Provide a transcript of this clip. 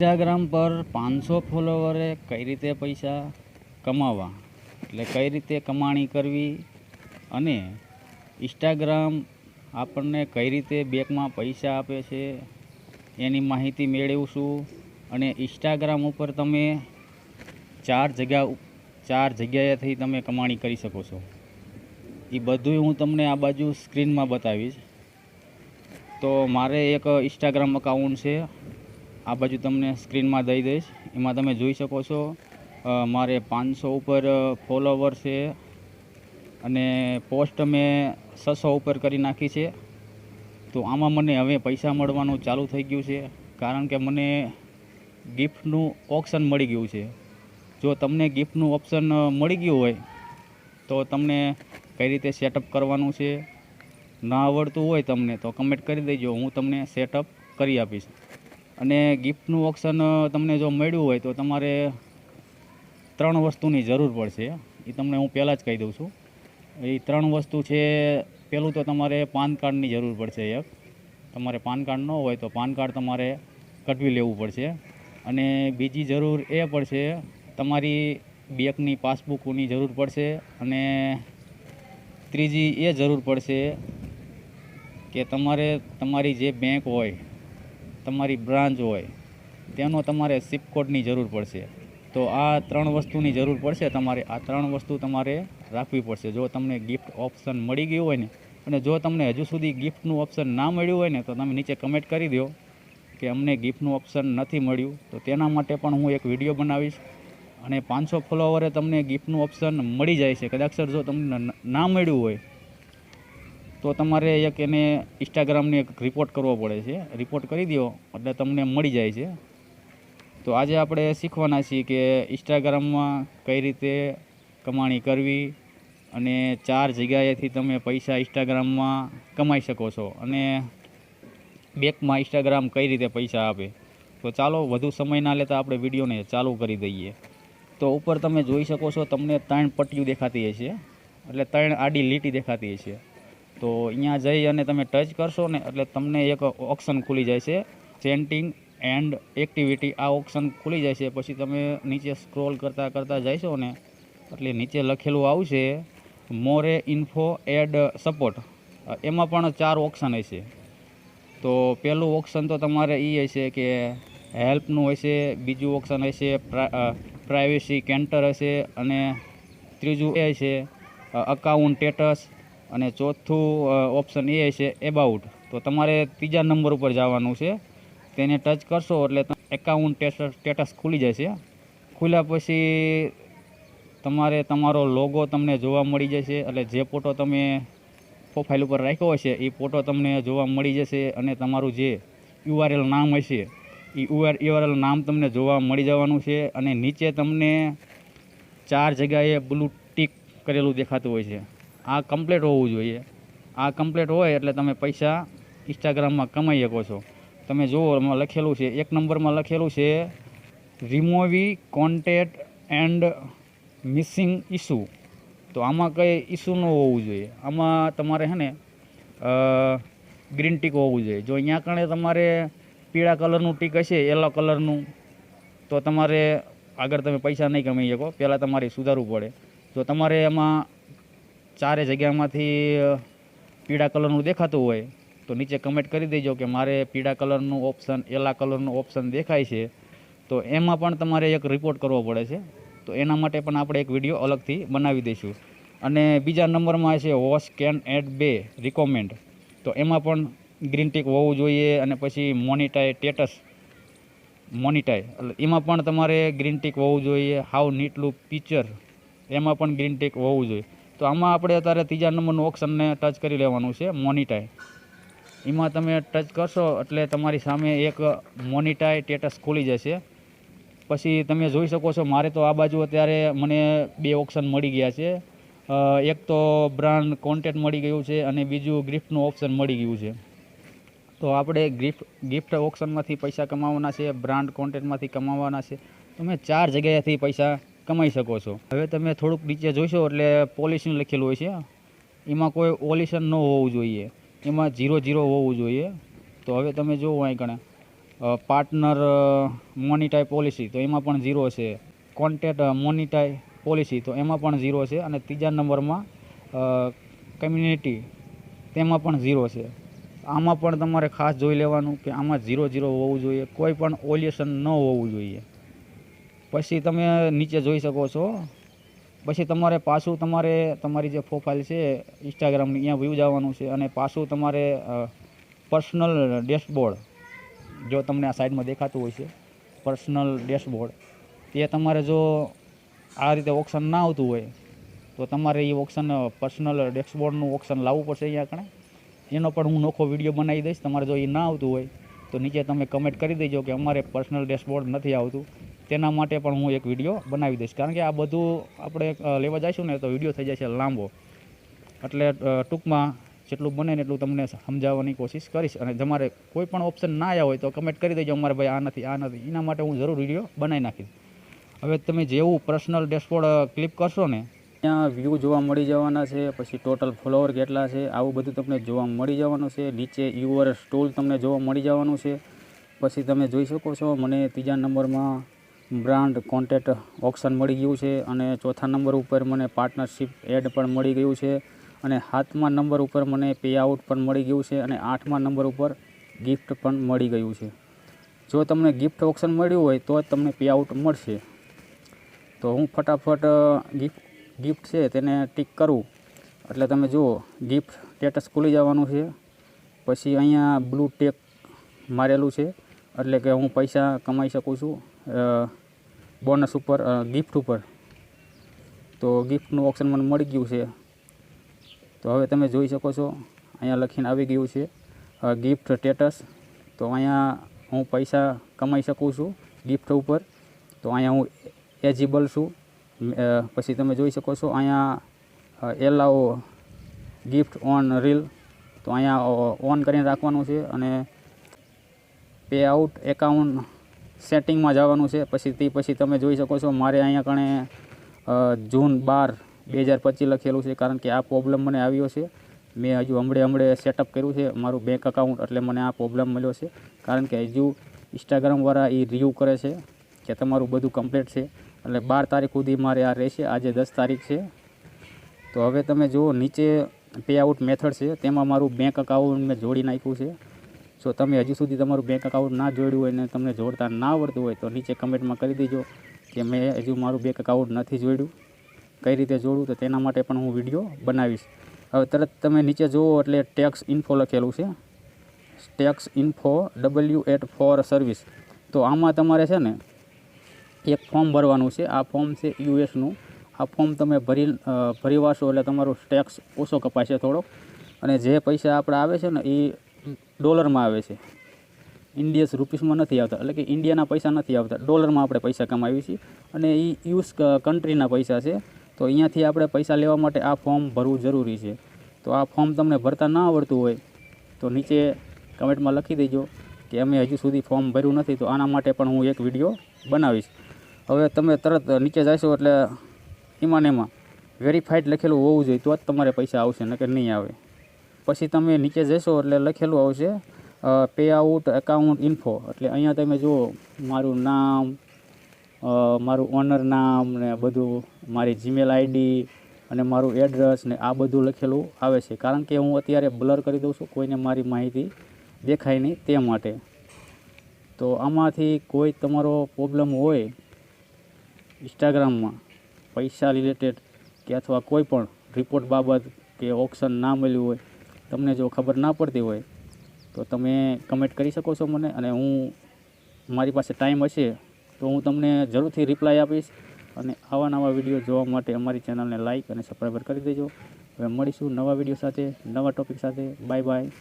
Instagram પર પાંચસો ફોલોવરે કઈ રીતે પૈસા કમાવવા એટલે કઈ રીતે કમાણી કરવી? અને ઇન્સ્ટાગ્રામ આપણને કઈ રીતે બેંકમાં પૈસા આપે છે? એની માહિતી મેળવીશું અને ઇન્સ્ટાગ્રામ ઉપર તમે ચાર જગ્યા ચાર જગ્યાએથી તમે કમાણી કરી શકો છો. એ બધું હું તમને આ બાજુ સ્ક્રીનમાં બતાવીશ. તો મારે એક ઇન્સ્ટાગ્રામ અકાઉન્ટ છે. આ બાજુ તમને સ્ક્રીનમાં દઈ દઈશ. એમાં તમે જોઈ શકો છો મારે પાંચસો ઉપર ફોલોવર છે અને પોસ્ટ મેં છસો ઉપર કરી નાખી છે. તો આમાં મને હવે પૈસા મળવાનું ચાલુ થઈ ગયું છે, કારણ કે મને ગિફ્ટનું ઓપ્શન મળી ગયું છે. જો તમને ગિફ્ટનું ઓપ્શન મળી ગયું હોય, તો તમને કઈ રીતે સેટઅપ કરવાનું છે, ના આવડતું હોય તમને, તો કમેન્ટ કરી દેજો, હું તમને સેટઅપ કરી આપીશ. અને ગિફ્ટનું ઓપ્શન તમને જો મળ્યું હોય તો તમારે ત્રણ વસ્તુની જરૂર પડશે. એ તમને હું પહેલાં જ કહી દઉં છું. એ ત્રણ વસ્તુ છે પહેલું તો તમારે પાન કાર્ડની જરૂર પડશે એક. તમારે પાન કાર્ડ ન હોય તો પાન કાર્ડ તમારે કઢવી લેવું પડશે. અને બીજી જરૂર એ પડશે, તમારી બેંકની પાસબુકની જરૂર પડશે અને ત્રીજી એ જરૂર પડશે કે તમારે તમારી જે બેંક હોય તમારી બ્રાન્ચ હોય, તેનો તમારે સિપ કોડની જરૂર પડશે. તો આ ત્રણ વસ્તુની જરૂર પડશે તમારે, આ ત્રણ વસ્તુ તમારે રાખવી પડશે. જો તમને ગિફ્ટ ઓપ્શન મળી ગયું હોય ને, અને જો તમને હજુ સુધી ગિફ્ટનું ઓપ્શન ના મળ્યું હોય ને, તો તમે નીચે કમેન્ટ કરી દો કે અમને ગિફ્ટનું ઓપ્શન નથી મળ્યું. તો તેના માટે પણ હું એક વીડિયો બનાવીશ. અને પાંચસો ફોલોવરે તમને ગિફ્ટનું ઓપ્શન મળી જાય છે. કદાચ જો તમને ના મળ્યું હોય તો તમારે એક એને ઇન્સ્ટાગ્રામને એક રિપોર્ટ કરવો પડે છે. રિપોર્ટ કરી દો એટલે તમને મળી જાય છે. તો આજે આપણે શીખવાના છીએ કે ઇન્સ્ટાગ્રામમાં કઈ રીતે કમાણી કરવી અને ચાર જગ્યાએથી તમે પૈસા ઇન્સ્ટાગ્રામમાં કમાઈ શકો છો અને બેંકમાં ઇન્સ્ટાગ્રામ કઈ રીતે પૈસા આપે. તો ચાલો, વધુ સમય ના લેતા આપણે વિડીયોને ચાલુ કરી દઈએ. તો ઉપર તમે જોઈ શકો છો, તમને ત્રણ પટ્ટીઓ દેખાતી હશે. એટલે ત્રણ આડી લીટી દેખાતી હશે. તો અહીંયા જઈ અને તમે ટચ કરશો ને એટલે તમને એક ઓપ્શન ખુલી જાય છે ચેન્ટિંગ એન્ડ એક્ટિવિટી આ ઓપ્શન ખુલી જાય છે પછી તમે નીચે સ્ક્રોલ કરતાં કરતાં જઈશો ને એટલે નીચે લખેલું આવશે મોરે ઇન્ફો એડ સપોર્ટ એમાં પણ ચાર ઓપ્શન હશે. તો પહેલું ઓપ્શન તો તમારે એ હશે કે હેલ્પનું હશે, બીજું ઓપ્શન હશે પ્રાઇવેસી કેન્ટર હશે અને ત્રીજું એ હશે અકાઉન્ટ સ્ટેટસ અને ચોથું ઓપ્શન એ હશે એબાઉટ તો તમારે ત્રીજા નંબર ઉપર જવાનું છે. તેને ટચ કરશો એટલે એકાઉન્ટ સ્ટેટસ ખુલી જશે. ખુલ્યા પછી તમારે તમારો લોગો તમને જોવા મળી જશે એટલે જે ફોટો તમે પ્રોફાઇલ ઉપર રાખ્યો હશે, એ ફોટો તમને જોવા મળી જશે અને તમારું જે યુઆરએલ નામ હશે, એ યુઆરએલ નામ તમને જોવા મળી જવાનું છે અને નીચે તમને ચાર જગ્યાએ બ્લુ ટીક કરેલું દેખાતું હોય છે. આ કમ્પ્લીટ હોવું જોઈએ. આ કમ્પ્લીટ હોય એટલે તમે પૈસા ઇન્સ્ટાગ્રામમાં કમાઈ શકો છો. તમે જુઓ, એમાં લખેલું છે, એક નંબરમાં લખેલું છે remove contact and missing issue તો આમાં કંઈ ઇસ્યુ ન હોવું જોઈએ. આમાં તમારે છે ને ગ્રીન ટીક હોવું જોઈએ. જો અહીંયા કણે તમારે પીળા કલરનું ટીક હશે યલો કલરનું, તો તમારે આગળ તમે પૈસા નહીં કમાઈ શકો. પહેલાં તમારે સુધારવું પડે. જો તમારે એમાં ચારે જગ્યામાંથી પીળા કલરનું દેખાતું હોય, તો નીચે કમેન્ટ કરી દેજો કે મારે પીળા કલરનું ઓપ્શન એલા કલરનું ઓપ્શન દેખાય છે. તો એમાં પણ તમારે એક રિપોર્ટ કરવો પડે છે. તો એના માટે પણ આપણે એક વીડિયો અલગથી બનાવી દઈશું. અને બીજા નંબરમાં છે વોશ કેન એડ બે રિકોમેન્ડ તો એમાં પણ ગ્રીન ટીક હોવું જોઈએ અને પછી મોનિટાઈ ટેટસ મોનિટાઈ એટલે એમાં પણ તમારે ગ્રીન ટીક હોવું જોઈએ. હાઉ નીટલું પિક્ચર એમાં પણ ગ્રીન ટીક હોવું જોઈએ. તો આમાં આપણે અત્યારે ત્રીજા નંબરનું ઓપ્શનને ટચ કરી લેવાનું છે મોનિટાઈ એમાં તમે ટચ કરશો એટલે તમારી સામે એક મોનિટાઈ સ્ટેટસ ખુલી જશે. પછી તમે જોઈ શકો છો, મારે તો આ બાજુ અત્યારે મને બે ઓપ્શન મળી ગયા છે. એક તો બ્રાન્ડ કોન્ટેક્ટ મળી ગયું છે અને બીજું ગિફ્ટનું ઓપ્શન મળી ગયું છે. તો આપણે ગિફ્ટ ગિફ્ટ ઓપ્શનમાંથી પૈસા કમાવાના છે બ્રાન્ડ કોન્ટેન્ટમાંથી કમાવાના છે. તમે ચાર જગ્યાએથી પૈસા કમાઈ શકો છો. હવે તમે થોડુંક નીચે જોઈશો એટલે પોલ્યુશન લખેલું હોય છે. એમાં કોઈ ઓલ્યુશન ન હોવું જોઈએ. એમાં જીરો ઝીરો હોવું જોઈએ. તો હવે તમે જોવો અહીં પાર્ટનર મોનિટાઈ પોલિસી તો એમાં પણ ઝીરો છે. કોન્ટેક્ટ મોનિટાઈ પોલિસી તો એમાં પણ ઝીરો છે. અને ત્રીજા નંબરમાં કમ્યુનિટી તેમાં પણ ઝીરો છે. આમાં પણ તમારે ખાસ જોઈ લેવાનું કે આમાં ઝીરો ઝીરો હોવું જોઈએ. કોઈ પણ ઓલ્યુશન ન હોવું જોઈએ. પછી તમે નીચે જોઈ શકો છો. પછી તમારે પાછું તમારે, તમારી જે પ્રોફાઇલ છે ઇન્સ્ટાગ્રામની અહીંયા વ્યૂ જવાનું છે અને પાછું તમારે પર્સનલ ડેશબોર્ડ જો તમને આ સાઈડમાં દેખાતું હોય છે પર્સનલ ડેશબોર્ડ તે તમારે જો આ રીતે ઓપ્શન ના આવતું હોય, તો તમારે એ ઓપ્શન પર્સનલ ડેશબોર્ડનું ઓપ્શન લાવવું પડશે અહીંયા આગળ. એનો પણ હું નોખો વીડિયો બનાવી દઈશ. તમારે જો એ ના આવતું હોય, તો નીચે તમે કમેન્ટ કરી દેજો કે અમારે પર્સનલ ડેશબોર્ડ નથી આવતું. તેના માટે પણ હું એક વીડિયો બનાવી દઈશ. કારણ કે આ બધું આપણે લેવા જઈશું ને તો વીડિયો થઈ જશે લાંબો. એટલે ટૂંકમાં જેટલું બને ને એટલું તમને સમજાવવાની કોશિશ કરીશ. અને તમારે કોઈ પણ ઓપ્શન ના આવ્યા હોય તો કમેન્ટ કરી દેજો અમારે ભાઈ, આ નથી આ નથી. એના માટે હું જરૂર વીડિયો બનાવી નાખીશ. હવે તમે જેવું પર્સનલ ડેશબોર્ડ ક્લિક કરશો ને, ત્યાં વ્યૂ જોવા મળી જવાના છે, પછી ટોટલ ફોલોવર કેટલા છે, આવું બધું તમને જોવા મળી જવાનું છે. નીચે યુઅર સ્ટોલ તમને જોવા મળી જવાનું છે. પછી તમે જોઈ શકો છો, મને ત્રીજા નંબરમાં બ્રાન્ડ કોન્ટેક્ટ ઓપ્શન મળી ગયું છે અને ચોથા નંબર ઉપર મને પાર્ટનરશિપ એડ પણ મળી ગયું છે અને સાતમા નંબર ઉપર મને પે આઉટ પણ મળી ગયું છે અને આઠમા નંબર ઉપર ગિફ્ટ પણ મળી ગયું છે. જો તમને ગિફ્ટ ઓપ્શન મળ્યું હોય તો જ તમને પે આઉટ મળશે. તો હું ફટાફટ ગિફ્ટ ગિફ્ટ છે તેને ટીક કરું. એટલે તમે જુઓ ગિફ્ટ સ્ટેટસ ખુલી જવાનું છે. પછી અહીંયા બ્લુ ટેક મારેલું છે. એટલે કે હું પૈસા કમાઈ શકું છું બોનસ ઉપર ગિફ્ટ ઉપર. તો ગિફ્ટનું ઓપ્શન મને મળી ગયું છે. તો હવે તમે જોઈ શકો છો, અહીંયા લખીને આવી ગયું છે ગિફ્ટ સ્ટેટસ તો અહીંયા હું પૈસા કમાઈ શકું છું ગિફ્ટ ઉપર. તો અહીંયા હું એજિબલ છું. પછી તમે જોઈ શકો છો, અહીંયા એલાઓ ગિફ્ટ ઓન રીલ તો અહીંયા ઓન કરીને રાખવાનું છે અને પે આઉટ એકાઉન્ટ સેટિંગમાં જવાનું છે. પછી તે પછી તમે જોઈ શકો છો, મારે અહીંયા કણે જૂન બાર બે હજાર પચીસ લખેલું છે, કારણ કે આ પ્રોબ્લેમ મને આવ્યો છે. મેં હજુ હમણે હમણે સેટઅપ કર્યું છે, મારું બેંક અકાઉન્ટ એટલે મને આ પ્રોબ્લેમ મળ્યો છે. કારણ કે હજુ ઇન્સ્ટાગ્રામવાળા એ રિવ્યૂ કરે છે કે તમારું બધું કમ્પ્લીટ છે. એટલે બાર તારીખ સુધી મારે આ રહેશે, આજે દસ તારીખ છે. તો હવે તમે જુઓ, નીચે પે આઉટ મેથડ છે, તેમાં મારું બેંક અકાઉન્ટ મેં જોડી નાખ્યું છે. જો તમે હજુ સુધી તમારું બેંક અકાઉન્ટ ના જોડ્યું હોય ને તમને જોડતા ના આવડતું હોય તો નીચે કમેન્ટમાં કરી દેજો કે મેં હજુ મારું બેંક અકાઉન્ટ નથી જોડ્યું. કઈ રીતે જોડું તો તેના માટે પણ હું વીડિયો બનાવીશ. હવે તરત તમે નીચે જુઓ એટલે ટેક્સ ઇન્ફો લખેલું છે. Tax info W eight for service તો આમાં તમારે છે ને એક ફોર્મ ભરવાનું છે. આ ફોર્મ છે યુએસનું આ ફોર્મ તમે ભરી ભરી વાશો એટલે તમારો ટેક્સ ઓછો કપાશે થોડોક. અને જે પૈસા આપણે આવે છે ને એ ડોલરમાં આવે છે. ઇન્ડિયસ રૂપીસમાં નથી આવતા. એટલે કે ઇન્ડિયાના પૈસા નથી આવતા. ડોલરમાં આપણે પૈસા કમાવીએ છીએ અને એ યુએસ કન્ટ્રીના પૈસા છે. તો અહીંયાથી આપણે પૈસા લેવા માટે આ ફોર્મ ભરવું જરૂરી છે. તો આ ફોર્મ તમને ભરતા ના આવડતું હોય, તો નીચે કમેન્ટમાં લખી દેજો કે અમે હજુ સુધી ફોર્મ ભર્યું નથી, તો આના માટે પણ હું એક વીડિયો બનાવીશ. હવે તમે તરત નીચે જશો એટલે એમાં ને એમાં વેરીફાઈડ લખેલું હોવું જોઈએ, તો જ તમારે પૈસા આવશે, નકર નહીં આવે. પછી તમે નીચે જશો એટલે લખેલું આવશે પે આઉટ એકાઉન્ટ ઇન્ફો એટલે અહીંયા તમે જુઓ, મારું નામ મારું ઓનર નામ ને બધું, મારી જીમેલ આઈડી અને મારું એડ્રેસ ને આ બધું લખેલું આવે છે. કારણ કે હું અત્યારે બ્લર કરી દઉં છું, કોઈને મારી માહિતી દેખાય નહીં તે માટે. તો આમાંથી કોઈ તમારો પ્રોબ્લેમ હોય ઇન્સ્ટાગ્રામમાં પૈસા રિલેટેડ કે અથવા કોઈ પણ રિપોર્ટ બાબત કે ઓપ્શન ના મળ્યું હોય તમને જો ખબર ના પડતી હોય, તો તમે કમેન્ટ કરી શકો છો મને અને હું મારી પાસે ટાઈમ હશે, તો હું તમને જરૂરથી રિપ્લાય આપીશ અને આવા નવા વીડિયો જોવા માટે અમારી ચેનલને લાઇક અને સબસ્ક્રાઈબર કરી દેજો. હવે મળીશું નવા વીડિયો સાથે, નવા ટોપિક સાથે. Bye bye